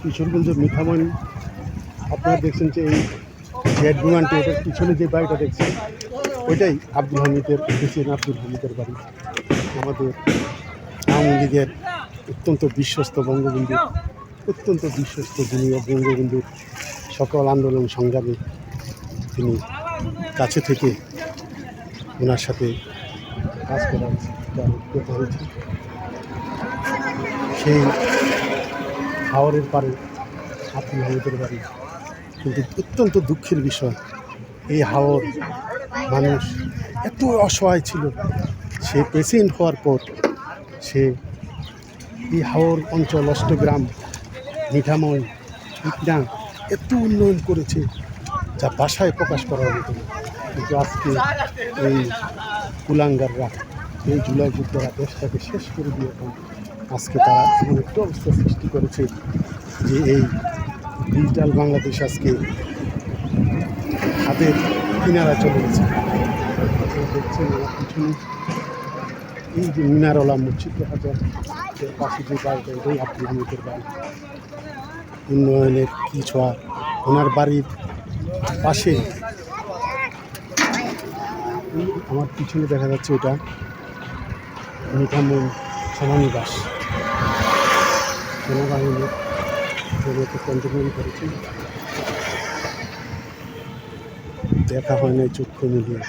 কিশোরগঞ্জ মিঠামইন আপনারা দেখছেন যে এই জেট বিমানটি, এটার পিছনে যে বাড়িটা দেখছেন, ওইটাই আব্দুল হামিদের হুসেন আব্দুল হামিদের বাড়ি। আমাদের আওয়ামী লীগের অত্যন্ত বিশ্বস্ত বঙ্গবন্ধু, অত্যন্ত বিশ্বস্ত যিনি বঙ্গবন্ধুর সকল আন্দোলন সংগ্রামে তিনি কাছে থেকে ওনার সাথে কাজ করার হয়েছে সেই হাওরের পারে আব্দুল হামিদের বাড়ি কিন্তু অত্যন্ত দুঃখের বিষয়, এই হাওর মানুষ এত অসহায় ছিল সে পেশেন্ট হওয়ার পর সে এই হাওর অঞ্চল, অষ্টগ্রাম মিঠাময় ইটনা এত উন্নয়ন করেছে যা ভাষায় প্রকাশ করার মতো না। কিন্তু আজকে এই কুলাঙ্গাররা এই জুলাই যুদ্ধরা দেশটাকে শেষ করে দিয়ে এখন আজকে তারা এমন একটা অবস্থা সৃষ্টি করেছে যে এই ডিজিটাল বাংলাদেশ আজকে হাতের কিনারা চলে গেছে। দেখছেন আমার পিছনে এই যে মিনারওয়ালা মসজিদ দেখা যায় পাশে যে বাড়িটা, এটাই আব্দুল হামিদের বাড়ি। উন্নয়নের কি ছোঁয়া ওনার বাড়ির পাশে। আমার পিছনে দেখা যাচ্ছে এটা মিঠামন সমানিবাস। সেনাবাহিনীর যেহেতু কন্টিনিউ করেছি। দেখা হয় না চক্ষু মিলিয়ে।